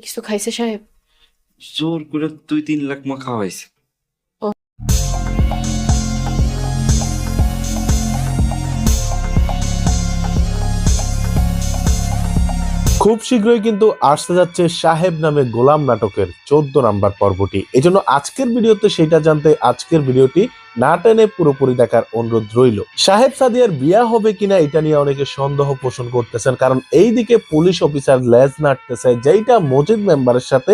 কিছু খাইছে সাহেব? জোর করে দুই তিন লাখ মা খাওয়াইছে। খুব শীঘ্রই কিন্তু আসতে যাচ্ছে সাহেব নামে গোলাম নাটকের চোদ্দ নাম্বার পর্বটি। এজন্য আজকের ভিডিওতে সেটা জানতে আজকের ভিডিওটি না টেনে পুরোপুরি দেখার অনুরোধ রইল। সাহেব সাদিয়ার বিয়া হবে কিনা এটা নিয়ে অনেকে সন্দেহ পোষণ করতেছেন, কারণ এইদিকে পুলিশ অফিসার লেজ নাটতেছে যেইটা মজিদ মেম্বারের সাথে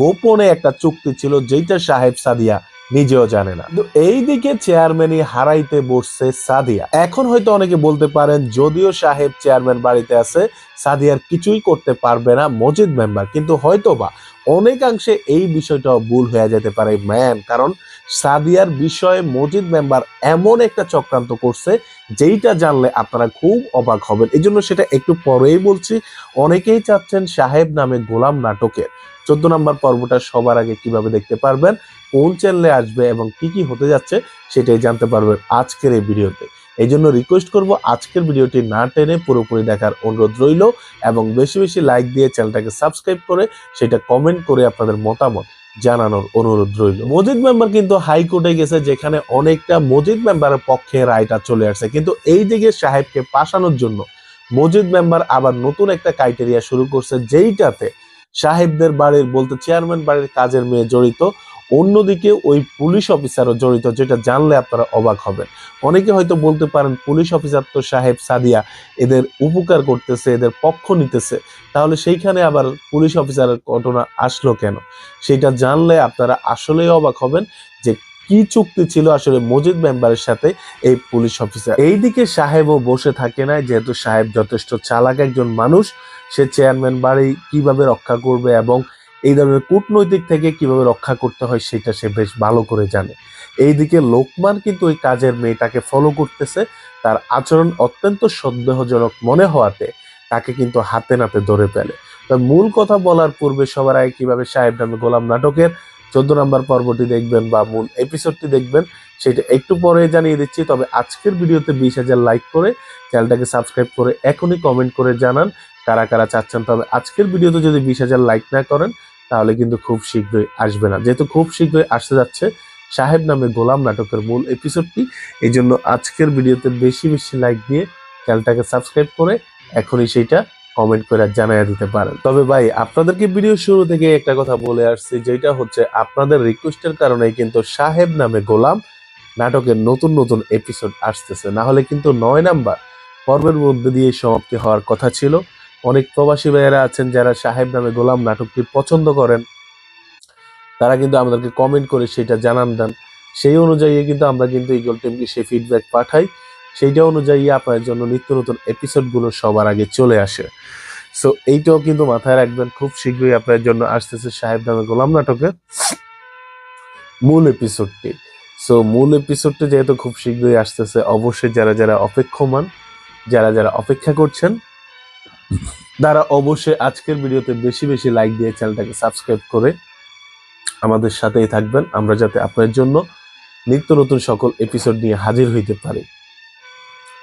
গোপনে একটা চুক্তি ছিল, যেইটা সাহেব সাদিয়া নিজেও জানে না। এই এইদিকে চেয়ারম্যানই হারাইতে বসছে সাদিয়া। এখন হয়তো অনেকে বলতে পারেন, যদিও সাহেব চেয়ারম্যান বাড়িতে আছে, সাদিয়ার কিছুই করতে পারবে না মজিদ মেম্বার। কিন্তু হয়তোবা অনেকাংশে এই বিষয়টাও ভুল হয়ে যেতে পারে, ম্যান। কারণ সাদিয়ার বিষয়ে মজিদ মেম্বার এমন একটা চক্রান্ত করছে, যেইটা জানলে আপনারা খুব অবাক হবেন। এই জন্য সেটা একটু পরেই বলছি। অনেকেই চাচ্ছেন সাহেব নামে গোলাম নাটকের। চোদ্দ নম্বর পর্বটা সবার আগে কীভাবে দেখতে পারবেন, কোন চ্যানেলে আসবে এবং কি কি হতে যাচ্ছে, সেটাই জানতে পারবেন আজকের এই ভিডিওতে। এই জন্য রিকোয়েস্ট করব আজকের ভিডিওটি না টেনে পুরোপুরি দেখার অনুরোধ রইল এবং বেশি বেশি লাইক দিয়ে চ্যানেলটাকে সাবস্ক্রাইব করে সেটা কমেন্ট করে আপনাদের মতামত জানানোর অনুরোধ রইল। মজিদ মেম্বার কিন্তু হাইকোর্টে গেছে, যেখানে অনেকটা মজিদ মেম্বারের পক্ষে রায়টা চলে আসছে। কিন্তু এই দিকে সাহেবকে পাশানোর জন্য মজিদ মেম্বার আবার নতুন একটা ক্রাইটেরিয়া শুরু করছে, যেইটাতে সাহেবদের বাড়ির, বলতে চেয়ারম্যান বাড়ির কাজের মেয়ে জড়িত। অন্যদিকে ওই পুলিশ অফিসারও জড়িত, যেটা জানলে আপনারা অবাক হবেন। অনেকে হয়তো বলতে পারেন পুলিশ অফিসার তো সাহেব সাদিয়া, এদের উপকার করতেছে, এদের পক্ষ নিতেছে। তাহলে সেইখানে আবার পুলিশ অফিসারের ঘটনা আসলো কেন? সেটা জানলে আপনারা আসলেই অবাক হবেন যে কি চুক্তি ছিল আসলে মজিদ মেম্বারের সাথে এই পুলিশ অফিসার? এইদিকে সাহেবও বসে থাকে না, যেহেতু সাহেব যথেষ্ট চালাক একজন মানুষ, সে চেয়ারম্যান বাড়ি কীভাবে রক্ষা করবে এবং এই ধরনের কূটনৈতিক থেকে কীভাবে রক্ষা করতে হয় সেটা সে বেশ ভালো করে জানে। এইদিকে লোকমান কিন্তু ওই কাজের মেয়েটাকে ফলো করতেছে, তার আচরণ অত্যন্ত সন্দেহজনক মনে হওয়াতে তাকে কিন্তু হাতে নাতে ধরে ফেলে। তো মূল কথা বলার পূর্বে সবার আগে কীভাবে সাহেব নামে গোলাম নাটকের চোদ্দ নম্বর পর্বটি দেখবেন বা মূল এপিসোডটি দেখবেন, সেটা একটু পরে জানিয়ে দিচ্ছি। তবে আজকের ভিডিওতে বিশ হাজার লাইক করে চ্যানেলটাকে সাবস্ক্রাইব করে এখনই কমেন্ট করে জানান কারা কারা চাচ্ছেন। তবে আজকের ভিডিওতে যদি বিশ হাজার লাইক না করেন, তাহলে কিন্তু খুব শীঘ্রই আসবে না। যেহেতু খুব শীঘ্রই আসতে যাচ্ছে সাহেব নামে গোলাম নাটকের মূল এপিসোডটি এই জন্য আজকের ভিডিওতে বেশি বেশি লাইক দিয়ে চ্যানেলটাকে সাবস্ক্রাইব করে এখনই সেইটা কমেন্ট করে জানিয়ে দিতে পারেন। তবে ভাই, আপনাদেরকে ভিডিও শুরু থেকে একটা কথা বলে আসছি, যেটা হচ্ছে আপনাদের রিকোয়েস্টের কারণে কিন্তু সাহেব নামে গোলাম নাটকের নতুন নতুন এপিসোড আসতেছে। না হলে কিন্তু নয় নাম্বার পর্বের মধ্যে দিয়ে সমাপ্তি হওয়ার কথা ছিল। অনেক প্রবাসী ভাইয়েরা আছেন যারা সাহেব নামে গোলাম নাটকটি পছন্দ করেন। তারা কিন্তু আমাদেরকে কমেন্ট করে সেটা জানান দেন। সেই অনুযায়ী কিন্তু আমরা কিন্তু ইগল টিমকে সেই ফিডব্যাক পাঠাই। সেইটা অনুযায়ী আপনার জন্য নিত্য নতুন এপিসোডগুলো সবার আগে চলে আসে। সো এইটাও কিন্তু মাথায় রাখবেন, খুব শীঘ্রই আপনার জন্য আসতেছে সাহেব নামে গোলাম নাটকের মূল এপিসোডটি সো মূল এপিসোডটি যেহেতু খুব শীঘ্রই আসতেছে, অবশ্যই যারা যারা অপেক্ষমান, যারা যারা অপেক্ষা করছেন, তারা অবশ্যই আজকের ভিডিওতে বেশি বেশি লাইক দিয়ে চ্যানেলটাকে সাবস্ক্রাইব করে আমাদের সাথেই থাকবেন। আমরা যাতে আপনার জন্য নিত্য নতুন সকল এপিসোড নিয়ে হাজির হইতে পারি।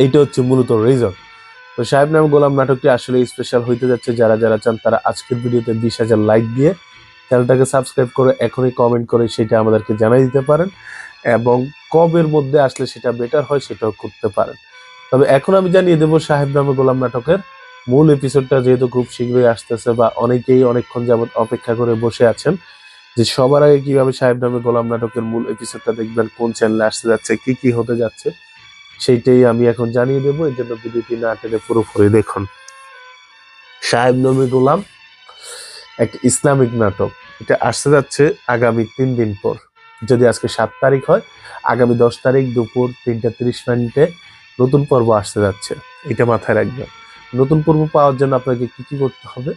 এইটা হচ্ছে মূলত রিজন তো সাহেব নাম গোলাম নাটকটি আসলে স্পেশাল হইতে যাচ্ছে, যারা যারা চান তারা আজকের ভিডিওতে বিশ হাজার লাইক দিয়ে চ্যানেলটাকে সাবস্ক্রাইব করে এখনই কমেন্ট করে সেটা আমাদেরকে জানাই দিতে পারেন এবং কবের মধ্যে আসলে সেটা বেটার হয় সেটাও করতে পারেন। তবে এখন আমি জানিয়ে দেবো সাহেব নামে গোলাম নাটকের মূল এপিসোডটা যেহেতু খুব শীঘ্রই আসতেছে বা অনেকেই অনেকক্ষণ যাবত অপেক্ষা করে বসে আছেন, যে সবার আগে কীভাবে সাহেব নামে গোলাম নাটকের মূল এপিসোডটা দেখবেন, কোন চ্যানেলে আসতে যাচ্ছে, কি কি হতে যাচ্ছে সেইটাই আমি এখন জানিয়ে দেবো। এই জন্য ভিডিওটি না টেনে পুরোপুরি দেখুন। সাহেব নামে গোলাম একটা ইসলামিক নাটক। এটা আসতে যাচ্ছে আগামী তিন দিন পর। যদি আজকে সাত তারিখ হয়, আগামী দশ তারিখ দুপুর তিনটা তিরিশ মিনিটে নতুন পর্ব আসতে যাচ্ছে। এটা মাথায় রাখবেন। নতুন পর্ব পাওয়ার জন্য আপনাকে কি কি করতে হবে?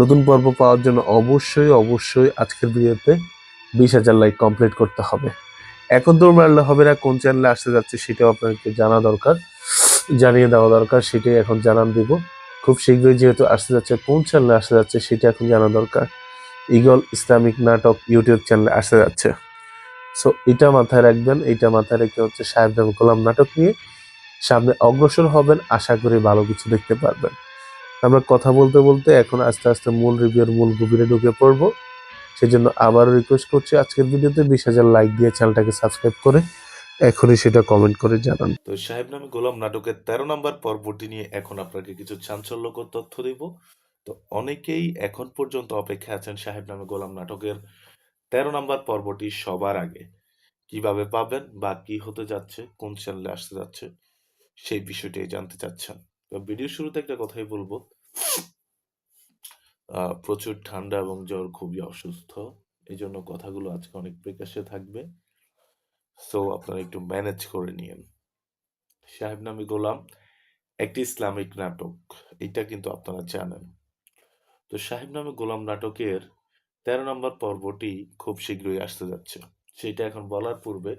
নতুন পর্ব পাওয়ার জন্য অবশ্যই অবশ্যই আজকের ভিডিওতে বিশ হাজার লাইক কমপ্লিট করতে হবে। এখন দৌড় মারলে হবে না কোন চ্যানেলে আসতে যাচ্ছে সেটাও আপনাকে জানা দরকার, জানিয়ে দেওয়া দরকার, সেটাই এখন জানান দিব। খুব শীঘ্রই যেহেতু আসতে যাচ্ছে, কোন চ্যানেলে আসতে যাচ্ছে সেটা এখন জানা দরকার। ইগল ইসলামিক নাটক ইউটিউব চ্যানেলে আসতে যাচ্ছে। সো এটা মাথায় রাখবেন, এটা মাথায় রেখে হচ্ছে সাহেব নাম গোলাম নাটক নিয়ে সামনে অগ্রসর হবেন, আশা করি ভালো কিছু দেখতে পারবেন। আমরা কথা বলতে বলতে এখন আস্তে আস্তে মূল রিভিউর মূল গভীরে ঢুকে পড়ব। সেজন্য আবারও রিকোয়েস্ট করছি, আজকের ভিডিওতে বিশ হাজার লাইক দিয়ে চ্যানেলটাকে সাবস্ক্রাইব করে এখনই সেটা কমেন্ট করে জানান। তো সাহেব নামে গোলাম নাটকের তেরো নম্বর পর্বটি নিয়ে এখন আপনাকে কিছু চাঞ্চল্যকর তথ্য দিব। তো অনেকেই এখন পর্যন্ত অপেক্ষা আছেন সাহেব নামে গোলাম নাটকের তেরো নম্বর পর্বটি সবার আগে। কীভাবে পাবেন বা কি হতে যাচ্ছে, কোন চ্যানেলে আসতে যাচ্ছে, সেই বিষয়টি জানতে চাচ্ছেন। তো ভিডিও শুরুতে একটা কথাই বলব। প্রচুর ঠান্ডা এবং জ্বর খুবই অসুস্থ। এই জন্য কথাগুলো আজকে অনেক প্রকাশ্যে থাকবে। সো আপনারা একটু ম্যানেজ করে নিয়েন। সাহেব নামে গোলাম, একটি ইসলামিক নাটক। এটা কিন্তু আপনারা জানেন। তো সাহেব নামে গোলাম নাটকের তেরো নম্বর পর্বটি খুব শীঘ্রই আসতে যাচ্ছে। সেটা এখন বলার পূর্বে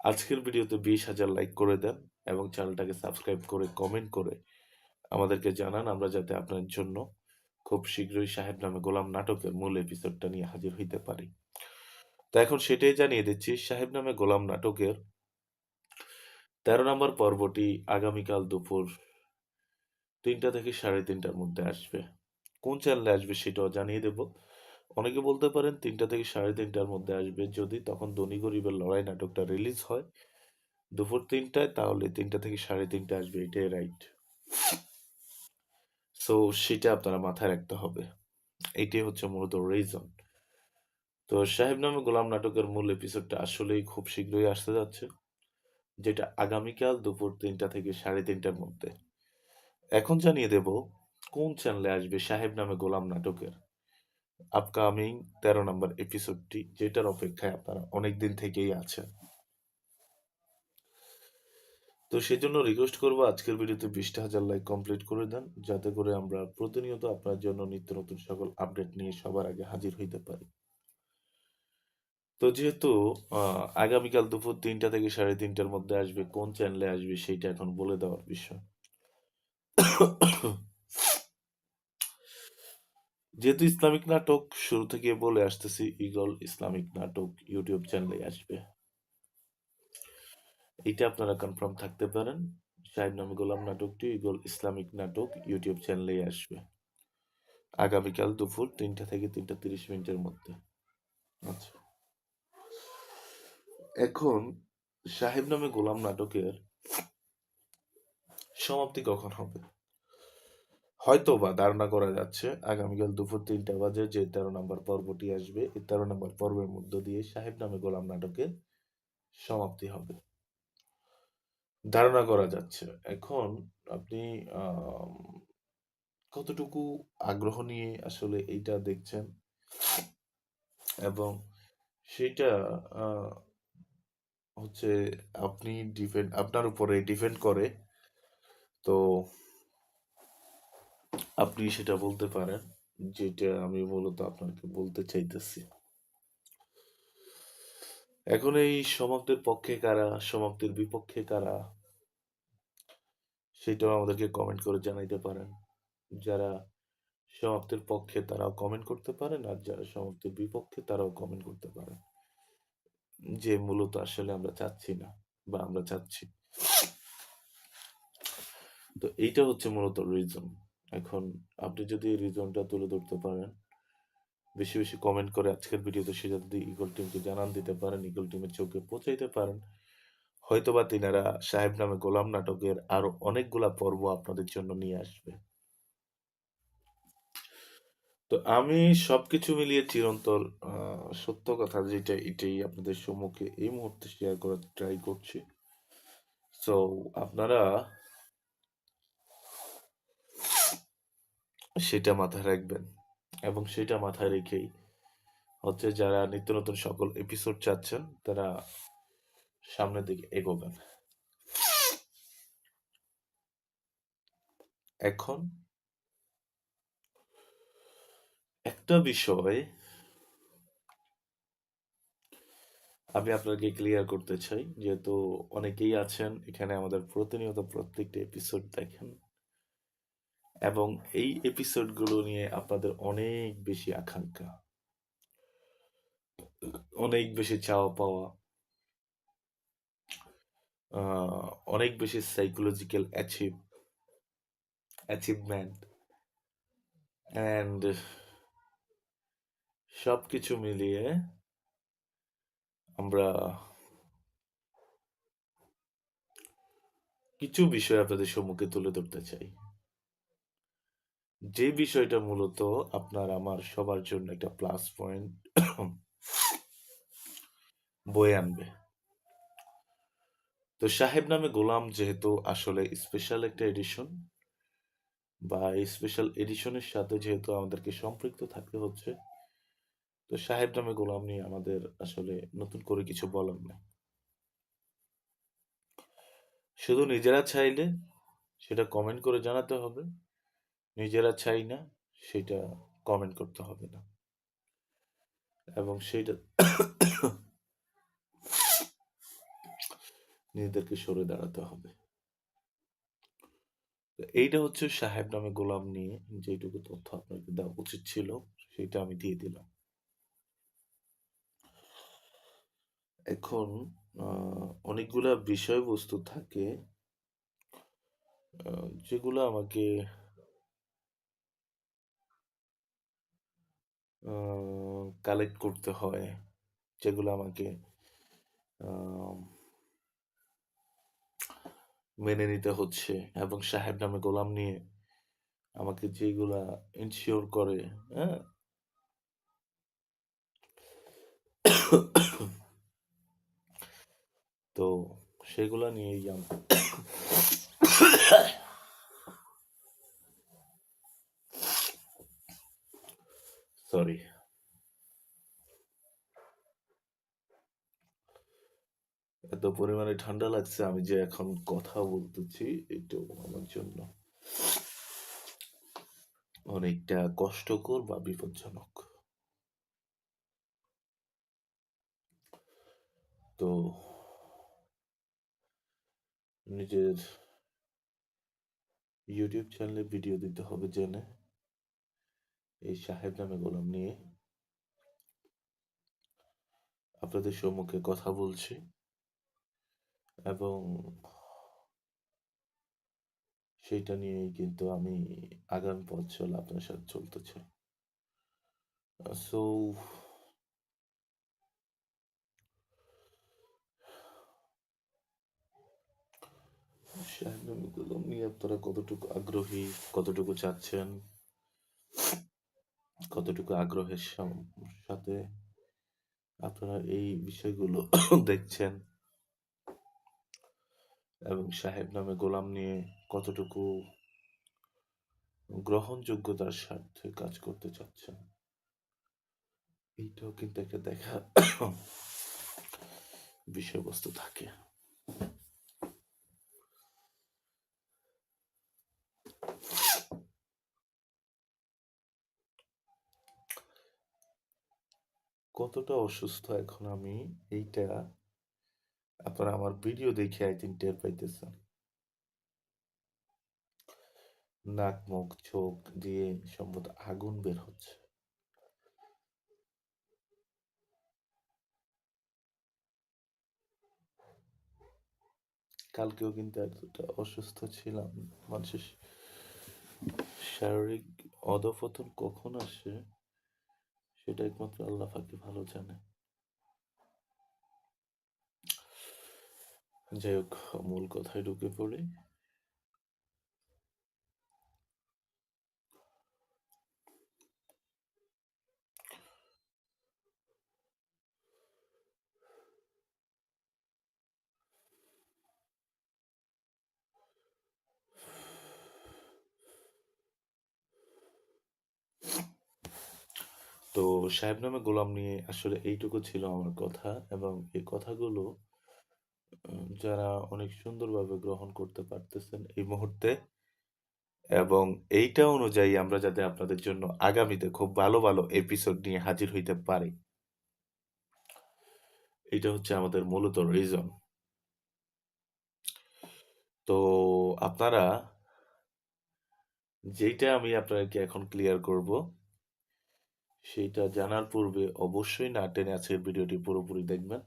আজকের ভিডিওতে বিশ হাজার লাইক করে দেন এবং চ্যানেলটাকে সাবস্ক্রাইব করে কমেন্ট করে আমাদেরকে জানান। আমরা যাতে আপনার জন্য খুব শীঘ্রই সাহেব নামে গোলাম নাটকের মূল এপিসোডটা নিয়ে হাজির হইতে পারি। তো এখন সেটাই জানিয়ে দিচ্ছি, সাহেব নামে গোলাম নাটকের তেরো নম্বর পর্বটি আগামীকাল দুপুর তিনটা থেকে সাড়ে তিনটার মধ্যে আসবে। কোন চ্যানেলে আসবে সেটাও জানিয়ে দেব। অনেকে বলতে পারেন তিনটা থেকে সাড়ে তিনটার মধ্যে আসবে। যদি তখন ধনী গরিবের লড়াই নাটকটা রিলিজ হয় দুপুর তিনটায়, তাহলে তিনটা থেকে সাড়ে তিনটা আসবে, এটাই রাইট সো সেটা আপনারা মাথায় রাখতে হবে। এইটাই হচ্ছে মূলত রিজন তো সাহেব নামে গোলাম নাটকের মূল এপিসোডটা আসলেই খুব শীঘ্রই আসতে যাচ্ছে, যেটা আগামীকাল দুপুর তিনটা থেকে সাড়ে তিনটার মধ্যে। এখন জানিয়ে দেব, কোন চ্যানেলে আসবে সাহেব নামে গোলাম নাটকের আপকামিং তেরো নম্বর এপিসোডটি যেটার অপেক্ষায় আপনারা অনেক দিন থেকেই আছেন। তো সেজন্য রিকোয়েস্ট করব আজকের ভিডিওতে বিশটা হাজার লাইক কমপ্লিট করে দেন। যাতে করে আমরা প্রতিনিয়ত আপনার জন্য নিত্য নতুন সকল আপডেট নিয়ে সবার আগে হাজির হইতে পারি। তো যেহেতু আগামীকাল দুপুর তিনটা থেকে সাড়ে তিনটার মধ্যে আসবে, কোন চ্যানেলে আসবে সেইটা এখন বলে দেওয়ার বিষয়। যেহেতু ইসলামিক নাটক শুরু থেকে বলে আসতেছি ইগল ইসলামিক নাটক ইউটিউব চ্যানেলে আসবে। এটা আপনারা কনফার্ম থাকতে পারেন। সাহেব নামে গোলাম নাটকটি ইগল ইসলামিক নাটক ইউটিউব চ্যানেলেই আসবে। আগামীকাল দুপুর তিনটা থেকে তিনটা তিরিশ মিনিটের মধ্যে। আচ্ছা। এখন সাহেব নামে গোলাম নাটকের সমাপ্তি কখন হবে? হয়তো বা ধারণা করা যাচ্ছে আগামীকাল দুপুর তিনটা বাজে যে তেরো নম্বর পর্বটি আসবে। এই তেরো নম্বর পর্বের মধ্য দিয়ে সাহেব নামে গোলাম নাটকের সমাপ্তি হবে। ধারণা করা যাচ্ছে। এখন আপনি কতটুকু আগ্রহ নিয়ে আসলে এইটা দেখছেন? এবং সেটা হচ্ছে আপনি ডিপেন্ড আপনার উপরে ডিপেন্ড করে, তো আপনি সেটা বলতে পারেন, যেটা আমি মূলত আপনাকে বলতে চাইতেছি। এখন এই সমাপ্তির পক্ষে কারা, সমাপ্তির বিপক্ষে কারা, সেটাও আমাদেরকে কমেন্ট করে জানাইতে পারেন। যারা সমাপ্তির পক্ষে তারাও কমেন্ট করতে পারেন, আর যারা সমাপ্তির বিপক্ষে তারাও কমেন্ট করতে পারেন। যে মূলত আসলে আমরা চাচ্ছি না, বা আমরা চাচ্ছি। তো এইটা হচ্ছে মূলত রিজন এখন আপনি যদি রিজনটা তুলে ধরতে পারেন বেশি বেশি কমেন্ট করে আজকের ভিডিওতে সেটা যদি ইগল টিমকে জানান দিতে পারেন ইগল টিমের চোখে পৌঁছাইতে পারেন। হয়তোবা তিনারা সাহেব নামে গোলাম নাটকের আরও অনেকগুলা পর্ব আপনাদের জন্য নিয়ে আসবে। তো আমি সবকিছু মিলিয়ে চিরন্তর সত্য কথা যেটা এটাই আপনাদের সম্মুখে এই মুহূর্তে শেয়ার করার ট্রাই করছি। সো আপনারা সেটা মাথায় রাখবেন। এবং সেটা মাথায় রেখেই হচ্ছে যারা নিত্য নতুন সকল এপিসোড চাচ্ছেন, তারা সামনের দিকে এগোবেন। এখন একটা বিষয় আমি আপনাকে ক্লিয়ার করতে চাই, যেহেতু অনেকেই আছেন, এখানে আমাদের প্রতিনিয়ত প্রত্যেকটা এপিসোড দেখেন। এবং এই এপিসোডগুলো নিয়ে আপনাদের অনেক বেশি আকাঙ্ক্ষা। অনেক বেশি চাওয়া পাওয়া। অনেক বেশি সাইকোলজিক্যাল অ্যাচিভ অ্যাচিভমেন্ট অ্যান্ড সব কিছু মিলিয়ে আমরা কিছু বিষয় আপনাদের সম্মুখে তুলে ধরতে চাই। যে বিষয়টা মূলত আপনার আমার সবার জন্য একটা প্লাস পয়েন্ট বয়ে আনবে। তো সাহেব নামে গোলাম যেহেতু আসলে স্পেশাল একটা এডিশন বা স্পেশাল এডিশনের সাথে যেহেতু আমাদেরকে সম্পৃক্ত থাকতে হচ্ছে, তো সাহেব নামে গোলাম নিয়ে আমাদের আসলে নতুন করে কিছু বলার নেই। শুধু নিজেরা চাইলে সেটা কমেন্ট করে জানাতে হবে। নিজেরা চাই না, সেটা কমেন্ট করতে হবে না। এবং সেটা নিজেদেরকে সরে দাঁড়াতে হবে। এইটা হচ্ছে সাহেব নামে গোলাম নিয়ে যেটুকু তথ্য আপনাকে দেওয়া উচিত ছিল, সেটা আমি দিয়ে দিলাম। এখন অনেকগুলা বিষয়বস্তু থাকে যেগুলো আমাকে কালেক্ট করতে হয়, যেগুলো আমাকে মেনে নিতে হচ্ছে এবং সাহেব নামে গোলাম নিয়ে আমাকে যেগুলা ইনশিওর করে হ্যাঁ? তো সেগুলা নিয়েই আমি সরি এত পরিমাণে ঠান্ডা লাগছে, আমি যে এখন কথা বলতেছি, একটু আমার জন্য। অনেকটা কষ্টকর বা বিপজ্জনক। তো নিজের ইউটিউব চ্যানেলে ভিডিও দিতে হবে জেনে। এই সাহেব নামে গোলাম নিয়ে আপনাদের সম্মুখে কথা বলছি এবং সেটা নিয়েই কিন্তু আমি আগামী পথ চলা আপনার সাথে চলতে চাই সো সাহেবগুলো নিয়ে আপনারা কতটুকু আগ্রহী, কতটুকু চাচ্ছেন? কতটুকু আগ্রহের সাথে আপনারা এই বিষয়গুলো দেখছেন এবং সাহেব নামে গোলাম নিয়ে কতটুকু গ্রহণযোগ্যতার স্বার্থে কাজ করতে চাচ্ছেন, এইটাও কিন্তু একটা দেখা বিষয়বস্তু থাকে। কতটা অসুস্থ এখন আমি, এইটা আপনারা আমার ভিডিও দেখে থিঙ্ক টের পাইতেছেন। নাক, মুখ, চোখ দিয়ে সম্ভবত আগুন বের হচ্ছে। কালকেও কিন্তু এতটা অসুস্থ ছিলাম, মানুষের শারীরিক অধপতন কখন আসে? সেটা একমাত্র আল্লাহ ফাঁকি ভালো জানে। যাই হোক মূল কথায় ঢুকে পড়ি। তো সাহেব নামে গোলাম নিয়ে আসলে এইটুকু ছিল আমার কথা এবং এই কথাগুলো যারা অনেক সুন্দরভাবে গ্রহণ করতে পারতেছেন এই মুহূর্তে এবং এইটা অনুযায়ী আমরা যাতে আপনাদের জন্য আগামীতে খুব ভালো ভালো এপিসোড নিয়ে হাজির হইতে পারি। এটা হচ্ছে আমাদের মূলত রিজন তো আপনারা, যেইটা আমি আপনাকে এখন ক্লিয়ার করব সেইটা জানার পূর্বে অবশ্যই না টেনে আজকের ভিডিওটি পুরোপুরি দেখবেন।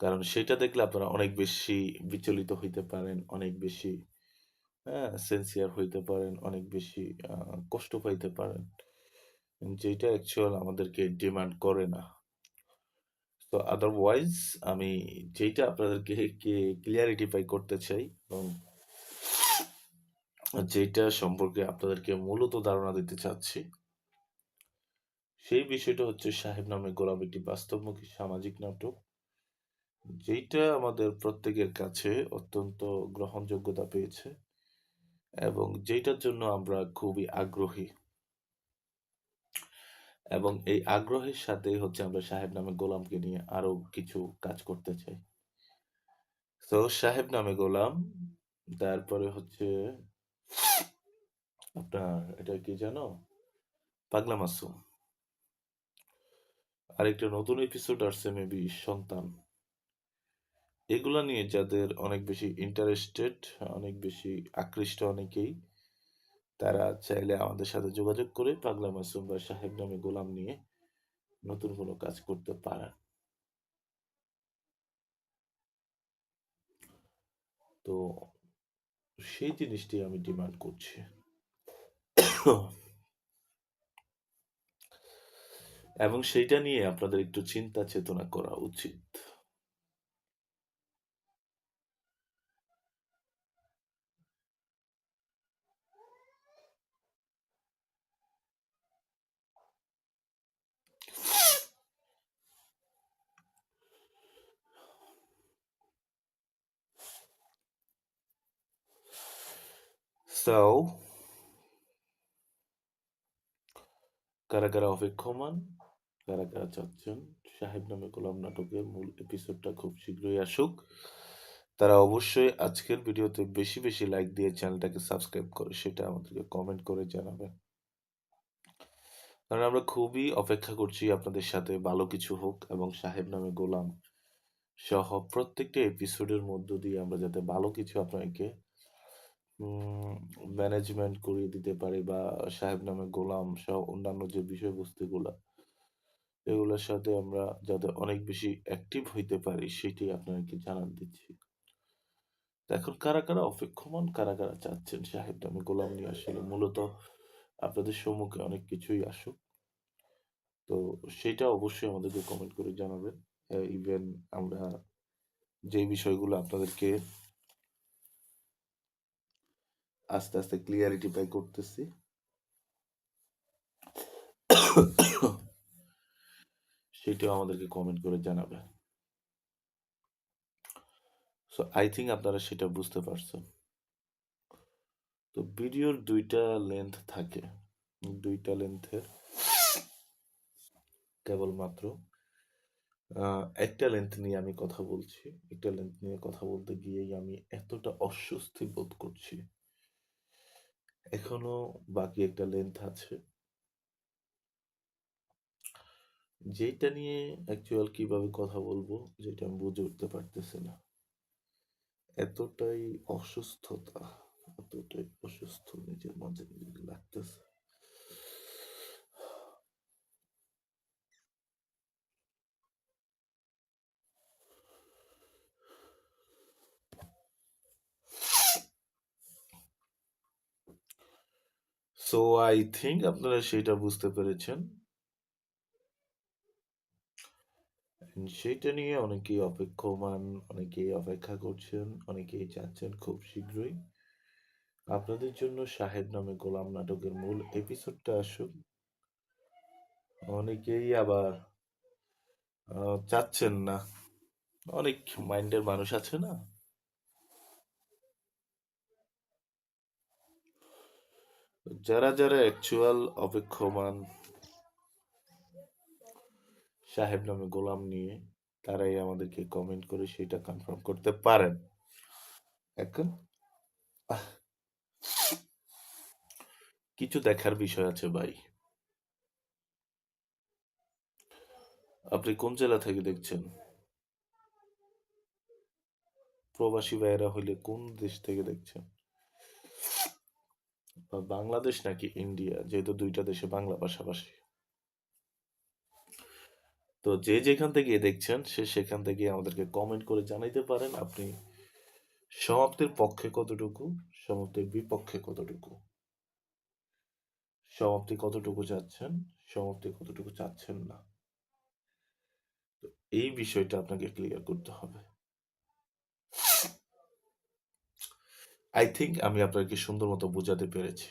কারণ সেটা দেখলে আপনারা অনেক বেশি বিচলিত হইতে পারেন, অনেক বেশি হ্যাঁ সিনসিয়ার হইতে পারেন, অনেক বেশি কষ্ট পাইতে পারেন। যেটা অ্যাকচুয়াল আমাদেরকে ডিমান্ড করে না। তো আদারওয়াইজ আমি যেটা আপনাদেরকে ক্লিয়ারিটিফাই করতে চাই এবং যেটা সম্পর্কে আপনাদেরকে মূলত ধারণা দিতে চাচ্ছি, সেই বিষয়টা হচ্ছে সাহেব নামে গোলাম একটি বাস্তবমুখী সামাজিক নাটক। যেটা আমাদের প্রত্যেকের কাছে অত্যন্ত গ্রহণযোগ্যতা পেয়েছে এবং যেটার জন্য আমরা খুবই আগ্রহী। এবং এই আগ্রহের সাথে হচ্ছে আমরা সাহেব নামে গোলামকে নিয়ে আরও কিছু কাজ করতে চাই। তো সাহেব নামে গোলাম, তারপরে হচ্ছে আপনার এটা কি জানো পাগলা মাসুম আরেকটা নতুন এপিসোড আসছে মেবি সন্তান। এগুলা নিয়ে যাদের অনেক বেশি ইন্টারেস্টেড অনেক বেশি আকৃষ্ট অনেকেই, তারা চাইলে আমাদের সাথে যোগাযোগ করে পাগলা মাসুম বা সাহেব নামে গোলাম নিয়ে নতুন কোনো কাজ করতে পারেন। তো সেই জিনিসটি আমি ডিমান্ড করছি। এবং সেইটা নিয়ে আপনাদের একটু চিন্তা চেতনা করা উচিত। সো কারা কারা অপেক্ষমান কারা কারা চাচ্ছেন সাহেব নামে গোলাম নাটকের মূল এপিসোডটা খুব শীঘ্রই আসুক। তারা অবশ্যই আজকের ভিডিওতে বেশি বেশি লাইক দিয়ে চ্যানেলটাকে সাবস্ক্রাইব করে, সেটা আমাদেরকে কমেন্ট করে জানাবেন কারণ আমরা খুবই অপেক্ষা করছি আপনাদের সাথে, ভালো কিছু হোক এবং সাহেব নামে গোলাম সহ প্রত্যেকটা এপিসোডের মধ্য দিয়ে আমরা যাতে ভালো কিছু আপনাকে ম্যানেজমেন্ট করিয়ে দিতে পারি বা সাহেব নামে গোলাম সহ অন্যান্য যে বিষয়বস্তুগুলা, এগুলোর সাথে আমরা যাতে অনেক বেশি অ্যাক্টিভ হইতে পারি, সেটি আপনাকে জানান দিচ্ছি। এখন কারা কারা অপেক্ষমান, কারা কারা চাচ্ছেন সাহেব নামে গোলাম নিয়ে আসলে? মূলত আপনাদের সম্মুখে অনেক কিছুই আসুক। তো সেটা অবশ্যই আমাদেরকে কমেন্ট করে জানাবেন। ইভেন আমরা যে বিষয়গুলো আপনাদেরকে আস্তে আস্তে ক্লিয়ারিটি পাই করতেছি। সেটাও আমাদেরকে কমেন্ট করে জানাবেন সো আই থিঙ্ক আপনারা সেটা বুঝতে পারছেন। তো ভিডিওর দুইটা লেন্থ থাকে। দুইটা লেন্থের কেবলমাত্র একটা লেন্থ নিয়ে আমি কথা বলছি। একটা লেন্থ নিয়ে কথা বলতে গিয়েই আমি এতটা অস্বস্তি বোধ করছি। এখনও বাকি একটা লেন্থ আছে। যেটা নিয়ে অ্যাকচুয়াল কীভাবে কথা বলব, যেটা আমি বুঝে উঠতে পারতেছি না। এতটাই অসুস্থতা, এতটাই অসুস্থ নিজের মাঝে লাগতেছে। সো আই থিঙ্ক আপনারা সেটা বুঝতে পেরেছেন। সেটা নিয়ে অনেকেই অপেক্ষমান, অনেকেই অপেক্ষা করছেন, অনেকেই চাচ্ছেন খুব শীঘ্রই। আপনাদের জন্য সাহেব নামে গোলাম নাটকের মূল এপিসোডটা আসুক। অনেকেই আবার চাচ্ছেন না। অনেক মাইন্ডের মানুষ আছে না? যারা যারা অ্যাকচুয়াল অপেক্ষমান সাহেব নামে গোলাম নিয়ে তারাই আমাদেরকে কমেন্ট করে সেটা কনফার্ম করতে পারেন। এখন কিছু দেখার বিষয় আছে ভাই। আপনি কোন জেলা থেকে দেখছেন? প্রবাসী ভাইয়েরা হইলে কোন দেশ থেকে দেখছেন? বা বাংলাদেশ নাকি ইন্ডিয়া, যেহেতু দুইটা দেশে বাংলা ভাষাভাষী তো যে যেখান থেকে দেখছেন, সে সেখান থেকে আমাদেরকে কমেন্ট করে জানাইতে পারেন আপনি সমাপ্তির পক্ষে কতটুকু, সমাপ্তির বিপক্ষে কতটুকু। সমাপ্তি কতটুকু চাচ্ছেন সমাপ্তি কতটুকু চাচ্ছেন না। এই বিষয়টা আপনাকে ক্লিয়ার করতে হবে। আই থিঙ্ক আমি আপনাকে সুন্দর মতো বোঝাতে পেরেছি।